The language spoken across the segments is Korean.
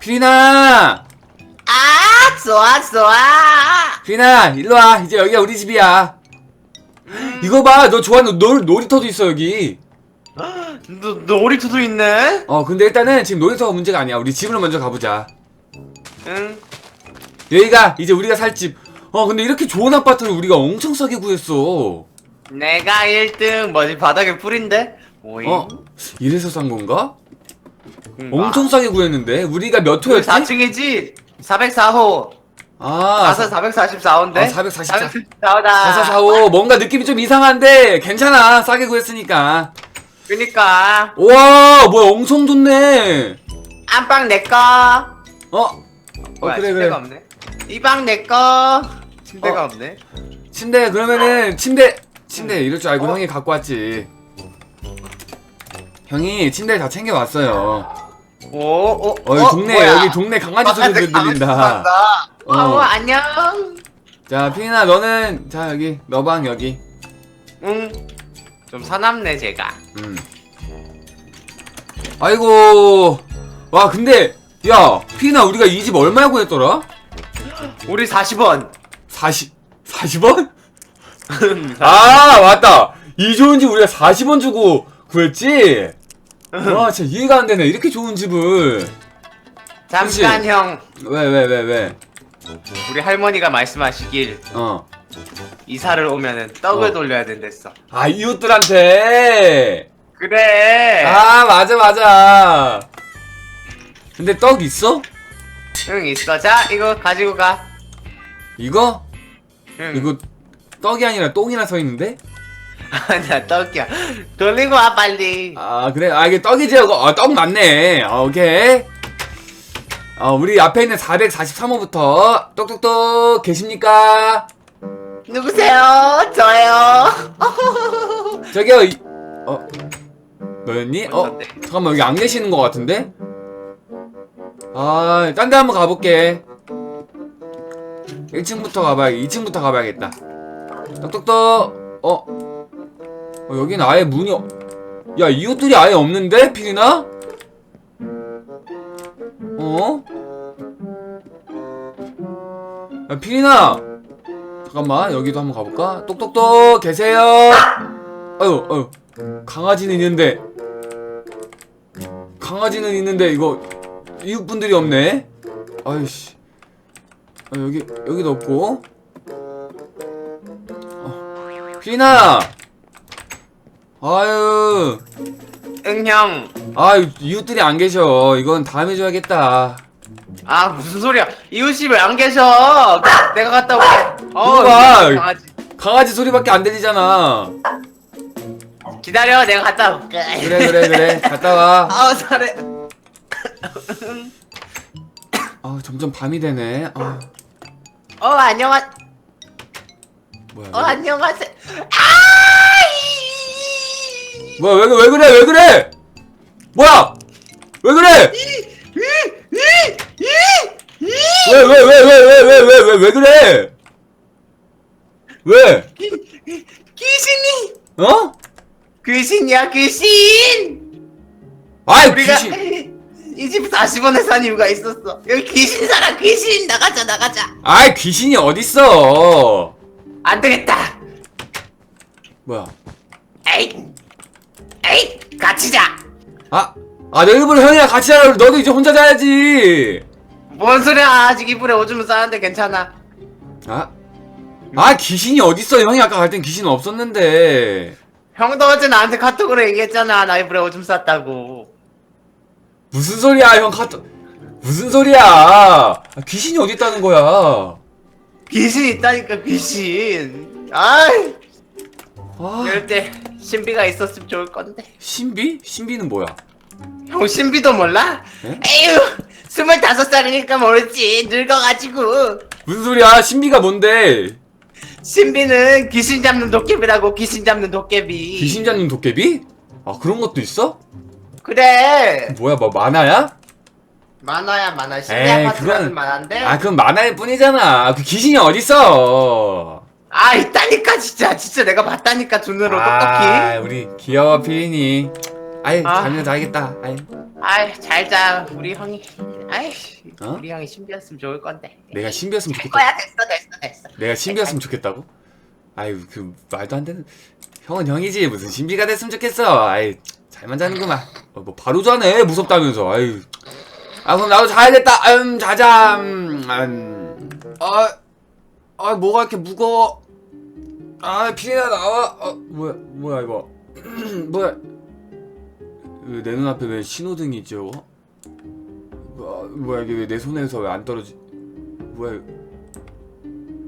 피리나! 아, 좋아, 좋아. 피리나, 일로 와. 이제 여기가 우리 집이야. 이거 봐, 너 좋아하는 놀, 놀이터도 있어, 여기. 너, 놀이터도 있네? 어, 근데 일단은 지금 놀이터가 문제가 아니야. 우리 집으로 먼저 가보자. 응. 여기가 이제 우리가 살 집. 어, 근데 이렇게 좋은 아파트를 우리가 엄청 싸게 구했어. 내가 1등 뭐지 바닥에 풀인데? 오잉. 어? 이래서 싼 건가? 응, 엄청 싸게 구했는데? 우리가 몇그 호였지? 4층이지? 404호. 아, 가서 444호인데? 아, 444. 444호다. 4445. 뭔가 느낌이 좀 이상한데, 괜찮아. 싸게 구했으니까. 그니까. 우와, 뭐야, 엄청 좋네. 안방 내꺼. 어? 어, 뭐야, 그래, 침대가 그래. 없네. 이 방 내꺼. 침대가 어. 없네. 침대, 그러면은, 침대, 침대, 이럴 줄 알고 형이 갖고 왔지. 형이 침대 다 챙겨왔어요. 오, 오, 어, 여기 동네, 여기 동네 강아지 소리도 들린다. 어, 어. 안녕. 자, 피나, 너는, 자, 여기, 너 방, 여기. 응. 좀 사납네, 제가. 음. 아이고. 와, 근데, 야, 피나, 우리가 이 집 얼마에 구했더라? 우리 40원. 40, 40원? 아, 맞다. 이 좋은 집 우리가 40원 주고 구했지? 와, 진짜 이해가 안 되네. 이렇게 좋은 집을. 잠깐 그치? 형. 왜, 왜, 왜, 왜? 우리 할머니가 말씀하시길 어. 이사를 오면은 떡을 어. 돌려야 된댔어. 아, 이웃들한테. 그래. 아, 맞아, 맞아. 근데 떡 있어? 응 있어. 자 이거 가지고 가. 이거? 응. 이거 떡이 아니라 똥이나 서 있는데? 아니야 떡이야. 돌리고 와 빨리. 아 그래? 아 이게 떡이지? 이거 아, 떡 맞네. 아, 오케이. 어 우리 앞에 있는 443호부터 똑똑똑 계십니까? 누구세요? 저요. 저기요 이, 어? 너였니? 어? 뭔데? 잠깐만 여기 안 계시는 것 같은데? 아 딴 데 한번 가볼게. 1층부터 가봐야 2층부터 가봐야겠다. 똑똑똑. 어, 어 여긴 아예 문이 없... 야 이웃들이 아예 없는데? 피리나? 어? 야 피리나! 잠깐만 여기도 한번 가볼까? 똑똑똑 계세요! 아유 아유 강아지는 있는데. 강아지는 있는데 이거 이웃분들이 없네. 아이씨. 아, 여기 여기도 없고. 어. 피나 아유 응 형. 아 이웃들이 안 계셔 이건 다음에 줘야겠다 아 무슨 소리야? 이웃이 왜안 계셔? 내가 갔다 올게. 어, 누가? 이 강아지. 강아지 소리밖에 안 들리잖아 기다려, 내가 갔다 올게. 그래 그래 그래 갔다 와 아 잘해. 아, 점점 밤이 되네 아 어 안녕하. 뭐야 어 왜, 안녕하세요. 아! 뭐야 왜, 왜 그래 왜 그래? 뭐야? 왜 그래? 왜 왜 왜 왜 왜 왜 왜 왜 왜 그래? 왜? 귀신이? 어? 귀신이야 귀신. 아이 우리가 귀신. 이 집 40원에 산 이유가 있었어. 여기 귀신 살아 귀신! 나가자 나가자. 아이 귀신이 어딨어? 안 되겠다. 뭐야? 에이 에이 같이 자. 아, 아, 너 일부러 형이랑 같이 자라고 너도 이제 혼자 자야지. 뭔 소리야 아직 이불에 오줌 싸는데 괜찮아. 아, 아 귀신이 어딨어? 형이 아까 갈 땐 귀신 없었는데. 형도 어제 나한테 카톡으로 얘기했잖아 나 이불에 오줌 쌌다고. 무슨 소리야, 형 카톡. 무슨 소리야? 아, 귀신이 어디 있다는 거야? 귀신 있다니까 귀신. 아이 아, 이럴 때 신비가 있었으면 좋을 건데. 신비? 신비는 뭐야? 형 신비도 몰라? 에? 에휴 스물다섯 살이니까 모르지 늙어가지고 무슨 소리야? 신비가 뭔데? 신비는 귀신 잡는 도깨비라고 귀신 잡는 도깨비 귀신 잡는 도깨비? 아, 그런 것도 있어? 그래 뭐야, 뭐 만화야? 만화야 만화 신비 에이, 아파트라는 그건- 만화인데 아, 그건 만화일 뿐이잖아. 그 귀신이 어딨어? 아 있다니까 진짜. 진짜 내가 봤다니까 눈으로 아, 똑똑히 우리 귀여워 피린이. 아이 아. 잠이나 자야겠다. 아이. 아이 잘자 우리 형이. 아이씨 어? 우리 형이 신비였으면 좋을 건데. 내가 신비였으면 할 좋겠다. 거야. 됐어 됐어 됐어. 내가 신비였으면 좋겠다고? 아유 그 말도 안 되는. 형은 형이지. 무슨 신비가 됐으면 좋겠어. 아이 잘만 자는구만. 어, 뭐 바로 자네 무섭다면서. 아유 아 그럼 나도 자야겠다. 음 자자. 음, 음. 아, 아 뭐가 이렇게 무거워? 아 피해나 나와. 어 뭐야 뭐야 이거? 뭐야? 왜 내 눈앞에 왜 신호등이 있지 이거? 뭐, 뭐야 이게 왜 내 손에서 왜 안 떨어지 뭐야 이거?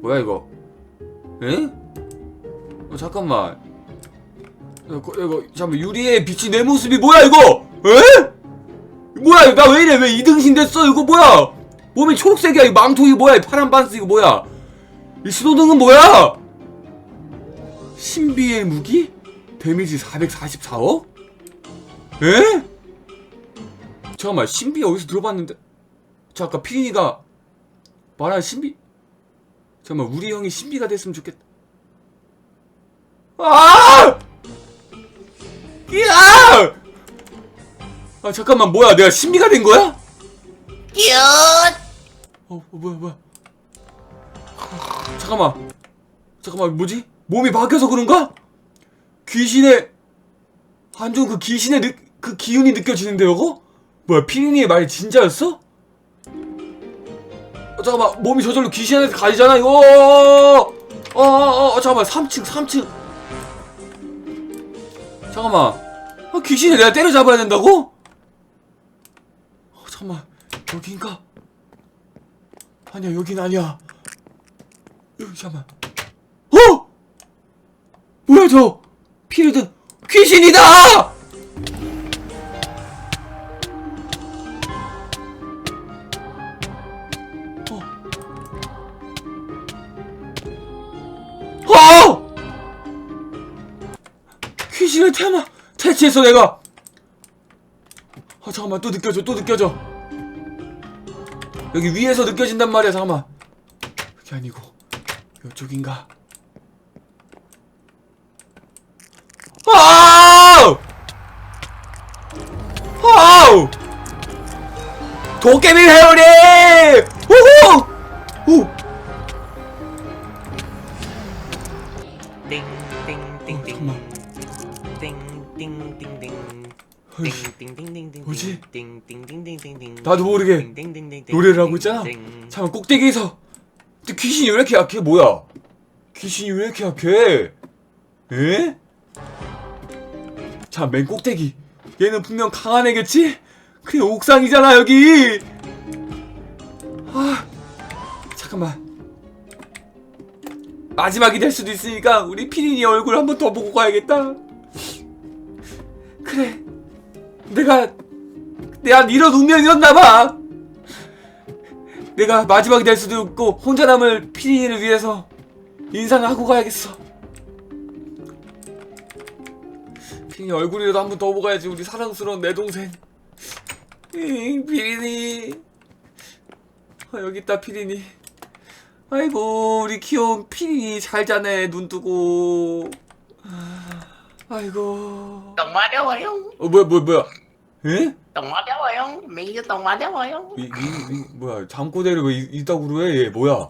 뭐야 이거? 에? 어, 잠깐만. 이거, 이거 잠깐 유리에 비친 내 모습이 뭐야 이거? 에? 뭐야 나 왜 이래? 왜 2등신 됐어? 이거 뭐야? 몸이 초록색이야 이 망토 이거 뭐야? 이 파란 반스 이거 뭐야 이 신호등은 뭐야 신비의 무기? 데미지 444억? 에? 잠깐만 신비 어디서 들어봤는데 저 아까 피린이가 말한 신비 잠깐만 우리 형이 신비가 됐으면 좋겠다 아! 야! 아 잠깐만 뭐야 내가 신비가 된 거야? 큐 어, 어 뭐야 뭐야 아, 잠깐만 잠깐만 뭐지? 몸이 바뀌어서 그런가? 귀신의 완전 그 귀신의 느, 그 기운이 느껴지는데 요거? 뭐야 피린이의 말이 진짜였어? 어, 잠깐만 몸이 저절로 귀신 한테 가지잖아 이거 어어어 어, 잠깐만 3층 3층 잠깐만 아, 귀신을 내가 때려잡아야 된다고? 어, 잠깐만 여긴가? 아니야 여긴 아니야 잠깐만 어? 뭐야 저 피르든 귀신이다! 어. 어! 귀신을 태마 퇴치해서 내가 아 잠깐만 또 느껴져 또 느껴져 여기 위에서 느껴진단 말이야 잠깐만 그게 아니고 이쪽인가 아우! 아우! 도깨비 회오리! 우후! 우! 띵띵띵띵 잠깐만. 띵띵띵띵 어이, 띵띵띵띵 뭐지? 나도 모르게 노래를 하고 있잖아. 잠깐 꼭대기에서 근데 귀신이 왜 이렇게 약해? 뭐야? 귀신이 왜 이렇게 약해? 에? 자 맨 꼭대기. 얘는 분명 강한 애겠지? 그래 옥상이잖아 여기! 아 잠깐만. 마지막이 될 수도 있으니까 우리 피린이 얼굴 한 번 더 보고 가야겠다. 그래. 내가 내가 이런 운명이었나봐 내가 마지막이 될 수도 있고 혼자 남을 피디니를 위해서 인사를 하고 가야겠어. 피디니 얼굴이라도 한 번 더 보고 가야지 우리 사랑스러운 내 동생. 응, 피디니. 아, 여기 있다 피디니. 아이고 우리 귀여운 피디니 잘 자네 눈 뜨고. 아이고. 똥 마려워요 어 뭐야 뭐야 뭐야? 에? 똥 마려워요 메이저 똥 마려워요 이, 이, 이 뭐야 잠꼬대를 왜 이- 이따구로 해? 얘 뭐야?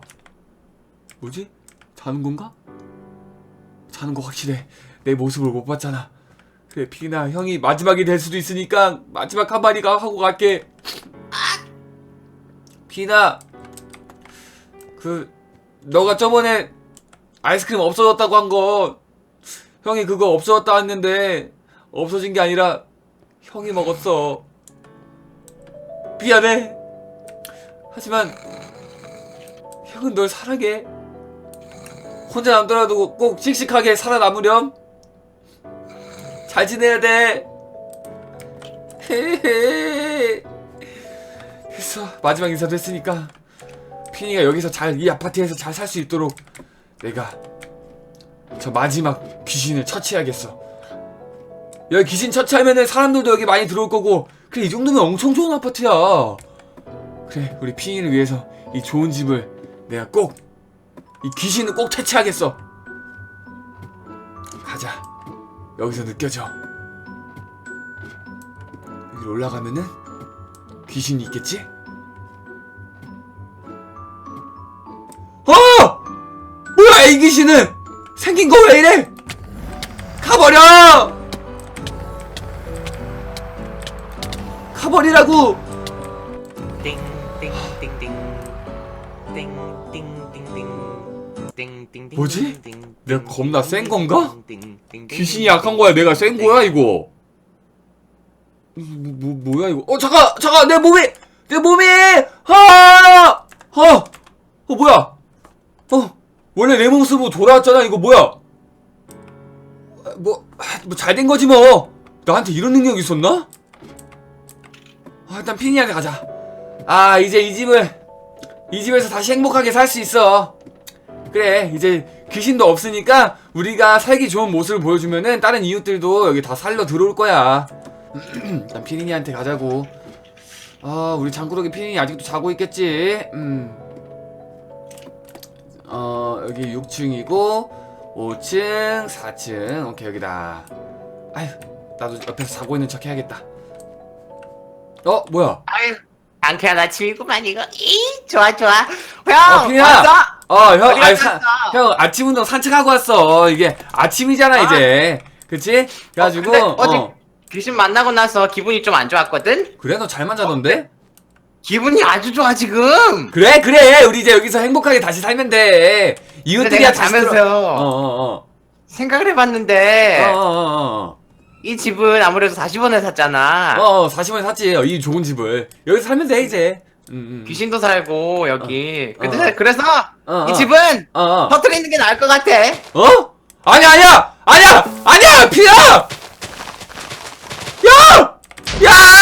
뭐지? 자는 건가? 자는 거 확실해. 내 모습을 못 봤잖아. 그래 피나 형이 마지막이 될 수도 있으니까 마지막 한 마디가 하고 갈게. 피나 그 너가 저번에 아이스크림 없어졌다고 한 거 형이 그거 없어졌다 했는데 없어진 게 아니라 형이 먹었어. 미안해. 하지만 형은 널 사랑해. 혼자 남더라도 꼭 씩씩하게 살아남으렴. 잘 지내야 돼. 됐어. 마지막 인사도 했으니까 피니가 여기서 잘 이 아파트에서 잘 살 수 있도록 내가 저 마지막 귀신을 처치해야겠어. 여기 귀신 처치하면은 사람들도 여기 많이 들어올 거고 그래 이 정도면 엄청 좋은 아파트야. 그래 우리 피니를 위해서 이 좋은 집을 내가 꼭 이 귀신을 꼭 퇴치하겠어 가자 여기서 느껴져 여기로 올라가면은 귀신이 있겠지? 어! 뭐야 이 귀신은 생긴 거 왜 이래? 가버려! 버리라고. 뭐지? 내가 겁나 센 건가? 귀신이 약한 거야. 내가 센 거야 이거. 뭐, 뭐 뭐야 이거? 어 잠깐 잠깐 내 몸이 내 몸이 하하 어, 어 뭐야? 어 원래 내 모습으로 돌아왔잖아 이거 뭐야? 뭐뭐잘 된 거지 뭐 나한테 이런 능력 있었나? 아 일단 피니한테 가자. 아 이제 이 집을 이 집에서 다시 행복하게 살 수 있어. 그래 이제 귀신도 없으니까 우리가 살기 좋은 모습을 보여주면은 다른 이웃들도 여기 다 살러 들어올 거야. 일단 피니니한테 가자고. 아 우리 장구르기 피니니 아직도 자고 있겠지? 음 어 여기 6층이고 5층 4층. 오케이 여기다. 아휴 나도 옆에서 자고 있는 척 해야겠다 어 뭐야 아유 상쾌한 아침이구만 이거 이 좋아 좋아 어, 형 피니야. 왔어? 어, 형, 어디? 형, 아침 운동 산책하고 왔어. 이게 아침이잖아, 아. 이제. 그치? 그래가지고, 근데 어제 어. 귀신 만나고 나서 기분이 좀 안 좋았거든? 그래, 너 잘 만 자던데? 기분이 아주 좋아 지금 그래, 그래. 우리 이제 여기서 행복하게 다시 살면 돼. 근데 이웃들이야, 내가 다시 들어- 자면서 어, 어, 어. 생각을 해봤는데 어, 어, 어, 이 집은 아무래도 40원에 샀잖아 어. 어, 어, 40원에 샀지. 어, 이 좋은 집을. 여기서 살면 돼, 이제. 음, 음. 귀신도 살고 여기 근데 어. 그래서 어, 이 어. 집은 어, 어. 터트리는 게 나을 것 같아 어? 아니야, 아니야! 아니야! 아니야! 피야! 야! 야!